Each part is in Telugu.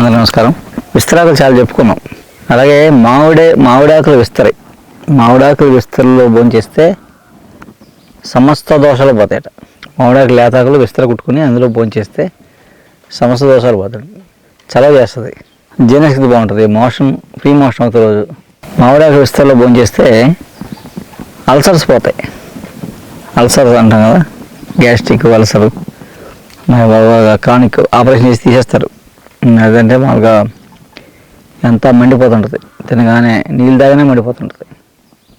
అందరికీ నమస్కారం. విస్తరాకులు చాలా చెప్పుకున్నాం. అలాగే మామిడే మామిడాకులు విస్తరి మామిడాకులు విస్తరలో భోంచేస్తే సమస్త దోషాలు పోతాయట. మామిడాకులు లేతాకులు విస్తర కుట్టుకుని అందులో భోంచేస్తే సమస్త దోషాలు పోతాయి. చలవ చేస్తుంది. జీర్ణశక్తి బాగుంటుంది. మోషన్ ఫ్రీ మోషన్ అవుతుంది రోజు. మామిడాకులు విస్తరలో భోంచేస్తే అల్సర్స్ పోతాయి. అల్సర్స్ అంటాం కదా. Gastric ulcer. క్రానిక్ ఆపరేషన్ చేసి తీసేస్తారు. అదంటే మామూలుగా ఎంత మండిపోతుంటుంది. తినగానే నీళ్ళు తాగానే మండిపోతుంటుంది.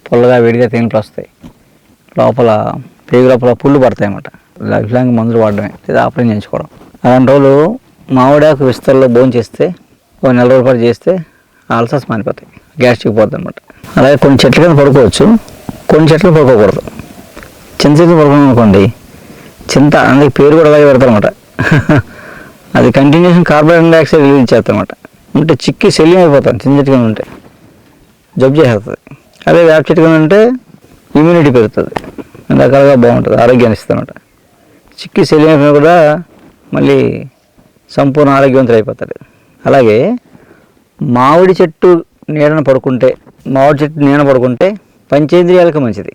పుల్లగా వేడిగా తేనెలు వస్తాయి. లోపల పేగు లోపల పుళ్ళు పడతాయి అన్నమాట. లైఫ్ లాంగ్ మందులు వాడడమే. లేదా ఆపరేషన్ చేయించుకోవడం. అలాంటి రోజులు మామిడాకు విస్తరలో భోజనం చేస్తే ఓ నెల రోజుల పాటు చేస్తే ఆల్సర్స్ మారిపోతాయి గ్యాస్ట్రిక్ పోతుంది అనమాట అలాగే కొన్ని చెట్ల కింద పడుకోవచ్చు. కొన్ని చెట్లు పడుకోకూడదు. చింత చెట్లు పడుకున్నాం అనుకోండి చింత అందుకే పేరు కూడా అలాగే పెడతారు అనమాట అది కంటిన్యూషన్ కార్బన్ డైఆక్సైడ్ రిలీజ్ చేస్తామన్నమాట ఉంటే చిక్కి శల్యం అయిపోతాం చింత ఉంటే. జబ్బు చేస్తుంది అదే వేప ఉంటే ఇమ్యూనిటీ పెరుగుతుంది. రకాలుగా బాగుంటుంది ఆరోగ్యాన్ని ఇస్తుందన్నమాట. చిక్కి శల్యం అయిపోయినా కూడా మళ్ళీ సంపూర్ణ ఆరోగ్యవంతులు అయిపోతాడు అలాగే మామిడి చెట్టు నీడన పడుకుంటే మామిడి చెట్టు నీడన పడుకుంటే పంచేంద్రియాలకు మంచిది.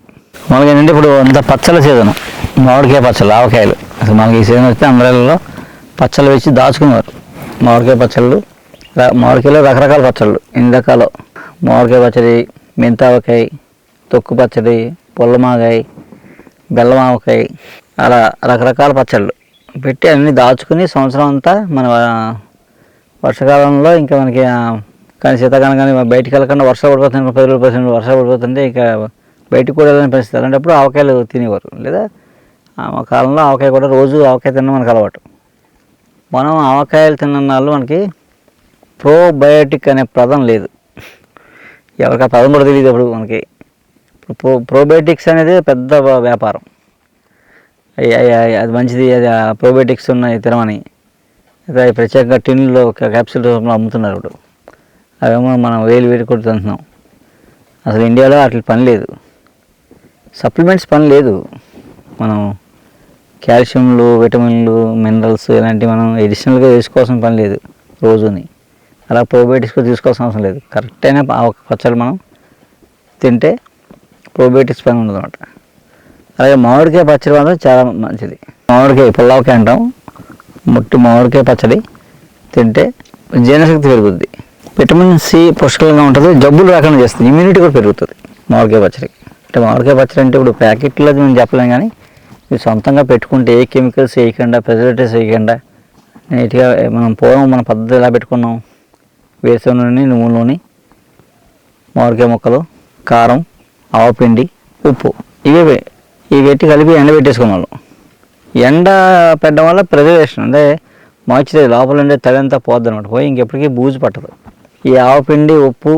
మనకి ఏంటంటే ఇప్పుడు అంత పచ్చల సీజన్. మామిడికాయ పచ్చలు ఆవకాయలు. అసలు మనకి ఈ సీజన్ వస్తే అందరిలో పచ్చళ్ళు వేసి దాచుకునేవారు మామిడికాయ పచ్చళ్ళు మామిడికాయలో రకరకాల పచ్చళ్ళు. ఎన్ని రకాలు మామిడికాయ పచ్చడి మెంతావకాయ తొక్కు పచ్చడి పొల్లమాగాయ బెల్లమావకాయ అలా రకరకాల పచ్చళ్ళు. పెట్టి అన్నీ దాచుకుని సంవత్సరం అంతా మన వర్షాకాలంలో ఇంకా మనకి కానీ శీతాకాలం కానీ బయటికి వెళ్ళకుండా వర్షాలు పడిపోతుంది పది రోజులు పదిహేను వర్షాలు పడిపోతుంటే ఇంకా బయటికి కూడా వెళ్ళని పరిస్థితి. అలాంటప్పుడు ఆవకాయలు తినేవారు లేదా ఆ కాలంలో ఆవకాయ కూడా రోజు ఆవకాయ తినడం మనకు అలవాటు. మనం ఆవకాయలు తిన్న వాళ్ళు మనకి ప్రోబయోటిక్ అనే పదం లేదు. ఎవరికి ఆ పదం కూడా తెలియదు అప్పుడు మనకి. ప్రో ప్రోబయోటిక్స్ అనేది పెద్ద వ్యాపారం. అది మంచిది అది ప్రోబయోటిక్స్ ఉన్నాయి తినమని. అది ప్రత్యేకంగా టిన్లో క్యాప్సూల్ రూపంలో అమ్ముతున్నారు ఇప్పుడు. అవేమో మనం వేలు వేలు కొట్టి తింటున్నాం. అసలు ఇండియాలో అట్లా పని లేదు. సప్లిమెంట్స్ పని లేదు. మనం కాల్షియంలు విటమిన్లు మినరల్స్ ఇలాంటివి మనం ఎడిషనల్గా వేసుకోవాల్సిన పని లేదు రోజుని. అలా ప్రోబయోటిక్స్ కూడా తీసుకోవాల్సిన అవసరం లేదు. కరెక్ట్ అయిన పచ్చడి మనం తింటే ప్రోబయోటిక్స్ పని ఉండదు అనమాట అలాగే మామిడికాయ పచ్చడి మాత్రం చాలా మంచిది. మామిడికాయ పుల్లవకాయ అంటాం. ముట్టి మామిడికాయ పచ్చడి తింటే జీర్ణశక్తి పెరుగుద్ది. విటమిన్ సి పుష్కలంగా ఉంటుంది. జబ్బులు రాకుండా చేస్తుంది. ఇమ్యూనిటీ కూడా పెరుగుతుంది మామిడికాయ పచ్చడి అంటే మామిడికాయ పచ్చడి అంటే ఇప్పుడు ప్యాకెట్లో మేము చెప్పలేం కానీ మీరు సొంతంగా పెట్టుకుంటే ఏ కెమికల్స్ వేయకుండా ప్రిజర్వేటివ్స్ వేయకుండా నీట్గా మనం పూర్వం మన పద్ధతి ఎలా పెట్టుకున్నాం? వేసే నూనె నువ్వుల నూనె మామిడికాయ ముక్కలు కారం ఆవపిండి ఉప్పు. ఇవే ఇవి పెట్టి కలిపి ఎండ పెట్టేసుకునే వాళ్ళు. ఎండ పెట్టడం వల్ల ప్రిజర్వేషన్ అంటే మాయిశ్చరైజ్ లోపల ఉండే తడి పోద్ది అనమాట పోయి ఇంకెప్పటికీ బూజు పట్టదు. ఈ ఆవపిండి ఉప్పు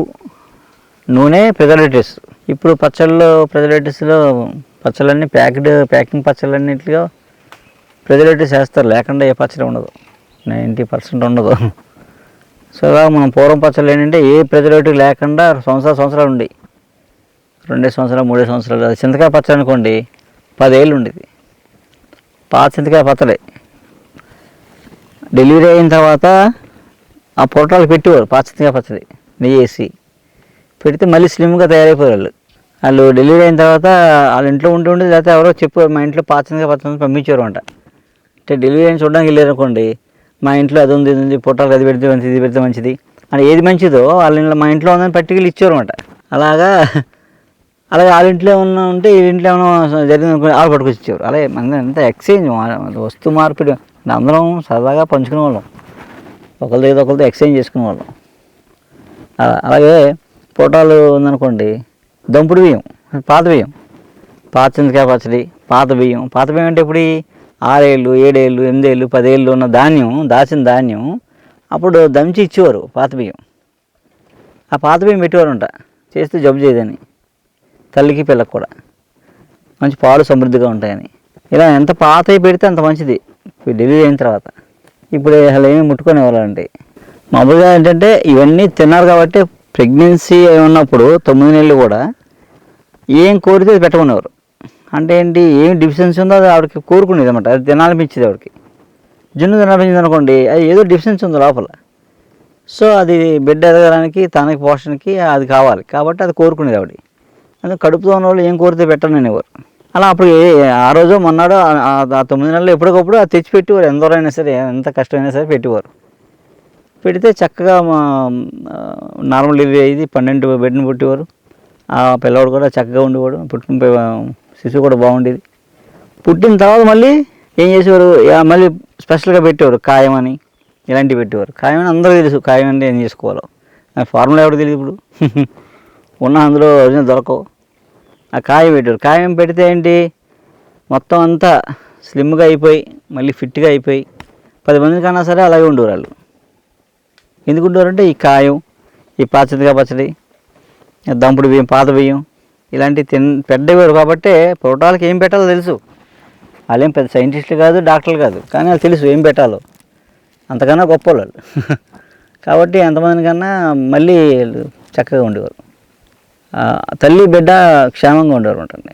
నూనె ప్రిజర్వేటివ్స్ ఇప్పుడు పచ్చళ్ళు ప్రిజర్వేటివ్స్లో పచ్చళ్ళన్నీ ప్యాక్డ్ ప్యాకింగ్ పచ్చళ్ళన్నింటిలో ప్రిజర్వేటివ్స్ చేస్తారు. లేకుండా ఏ పచ్చడి ఉండదు. నైంటీ పర్సెంట్ ఉండదు. సో ఇలా మనం పూర్వం పచ్చళ్ళు ఏంటంటే ఏ ప్రిజర్వేటివ్ లేకుండా సంవత్సరాలు సంవత్సరాలు ఉండి రెండే సంవత్సరాలు మూడే సంవత్సరాలు అది చింతకాయ పచ్చడి అనుకోండి పదేళ్ళు ఉండేది. పాత చింతకాయ పచ్చడి. డెలివరీ అయిన తర్వాత ఆ పొట్టాలు పెట్టేవారు పాత చింతకాయ పచ్చడి నెయ్యి వేసి పెడితే మళ్ళీ స్లిమ్గా తయారైపోయారు వాళ్ళు వాళ్ళు డెలివరీ అయిన తర్వాత వాళ్ళ ఇంట్లో ఉంటూ ఉండి లేకపోతే ఎవరో చెప్పారు మా ఇంట్లో పాత చింతకాయ పంపించారు అంట అంటే డెలివరీ అయిన చూడడానికి వెళ్ళారు అనుకోండి మా ఇంట్లో అది ఉంది ఇది ఉంది పొట్టాలు అది పెడితే మంచిది ఇది పెడితే మంచిది. అని ఏది మంచిదో వాళ్ళ ఇంట్లో మా ఇంట్లో ఉందని పట్టుకెళ్ళి ఇచ్చారు అనమాట అలాగా అలాగే వాళ్ళ ఇంట్లో ఉన్న ఉంటే ఈ ఇంట్లో ఏమైనా జరిగింది అనుకుని వాళ్ళు పట్టుకొచ్చి ఇచ్చేవారు అలాగే మన అంతా ఎక్స్చేంజ్ వస్తు మార్పిడి అందరం సరదాగా పంచుకునే వాళ్ళం ఒకరి దగ్గర ఒకరితో ఎక్స్చేంజ్ చేసుకునే వాళ్ళం అలా- అలాగే పొటాలు ఉందనుకోండి దంపుడు బియ్యం పాత బియ్యం. పాత చింతకాయ పచ్చడి పాత బియ్యం. పాత బియ్యం అంటే ఇప్పుడు ఆరేళ్ళు ఏడేళ్ళు ఎనిమిదేళ్ళు పదేళ్ళు ఉన్న ధాన్యం దాచిన ధాన్యం అప్పుడు దంచి ఇచ్చేవారు పాత బియ్యం. ఆ పాత బియ్యం పెట్టేవారంట. చేస్తే జబ్బు చేయదని. తల్లికి పిల్లకి కూడా. మంచి పాలు సమృద్ధిగా ఉంటాయని. ఇలా ఎంత పాతవి పెడితే అంత మంచిది. డెలివరీ అయిన తర్వాత. ఇప్పుడు అసలు ఏమి ముట్టుకునే వాళ్ళండి మామూలుగా ఏంటంటే ఇవన్నీ తిన్నారు కాబట్టి ప్రెగ్నెన్సీ ఉన్నప్పుడు తొమ్మిది నెలలు కూడా ఏం కోరితే అది పెట్టమనేవారు. అంటే ఏంటి ఏం డిఫిషన్స్ ఉందో అది ఆవిడకి కోరుకునేది అనమాట అది తినాలనిపించేది ఆవిడకి. జున్ను తినాలనిపించింది అనుకోండి అది ఏదో డిఫిషన్స్ ఉంది లోపల. సో అది బిడ్డ ఎదగడానికి తనకి పోషణకి అది కావాలి. కాబట్టి అది కోరుకునేది ఆవిడ. అందుకే కడుపుతో ఉన్న వాళ్ళు ఏం కోరితే పెట్టను అలా అప్పుడు ఏ- ఆ రోజు మొన్నాడు ఆ- తొమ్మిది నెలలు ఎప్పటికప్పుడు అది తెచ్చి పెట్టేవారు ఎందరైనా సరే ఎంత కష్టమైనా సరే పెట్టేవారు. పెడితే చక్కగా మా నార్మల్ డెలివరీ పన్నెండు బెడ్ని పుట్టేవారు. ఆ పిల్లవాడు కూడా చక్కగా ఉండేవాడు. పుట్టిన శిశువు కూడా బాగుండేది. పుట్టిన తర్వాత మళ్ళీ ఏం చేసేవారు? మళ్ళీ స్పెషల్గా పెట్టేవారు కాయం అని. ఇలాంటివి పెట్టేవారు. కాయం అని అందరూ తెలుసు. కాయం అంటే ఏం చేసుకోవాలో. ఆ ఫార్ములా ఎవరు తెలియదు ఇప్పుడు. ఉన్న అందులో ఒరిజినల్ దొరకవు. ఆ కాయం పెట్టారు కాయం పెడితే ఏంటి? మొత్తం అంతా స్లిమ్గా అయిపోయి మళ్ళీ ఫిట్గా అయిపోయి పది మంది కన్నా సరే అలాగే ఉండేవారు వాళ్ళు. ఎందుకు ఉండేవారంటే ఈ కాయం ఈ పాచదిగా పచ్చడి దంపుడు బియ్యం పాత బియ్యం ఇలాంటివి తిన్ పెట్టేవారు కాబట్టి ప్రోటాలకి ఏం పెట్టాలో తెలుసు. వాళ్ళేం పెద్ద సైంటిస్టులు కాదు డాక్టర్లు కాదు కానీ వాళ్ళు తెలుసు ఏం పెట్టాలో. అంతకన్నా గొప్ప వాళ్ళు. కాబట్టి ఎంతమంది కన్నా మళ్ళీ చక్కగా ఉండేవారు. తల్లి బిడ్డ క్షేమంగా ఉండేవారు ఉంటుంది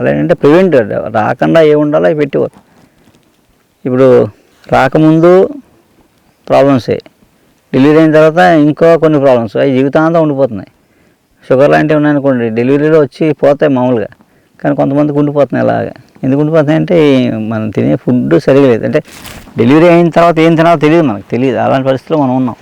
అదేంటంటే ప్రివెంట్ రాకుండా ఏ ఉండాలో అవి పెట్టేవారు. ఇప్పుడు రాకముందు ప్రాబ్లమ్సే. డెలివరీ అయిన తర్వాత ఇంకో కొన్ని ప్రాబ్లమ్స్ అవి జీవితాంతం ఉండిపోతున్నాయి. షుగర్ లాంటివి ఉన్నాయనుకోండి డెలివరీలో వచ్చి పోతాయి మామూలుగా. కానీ కొంతమంది గుండిపోతున్నాయి అలాగా. ఎందుకు ఉండిపోతున్నాయి అంటే మనం తినే ఫుడ్ సరిగా లేదు. అంటే డెలివరీ అయిన తర్వాత ఏం తినాలో తెలియదు మనకు. తెలియదు. అలాంటి పరిస్థితిలో మనం ఉన్నాం.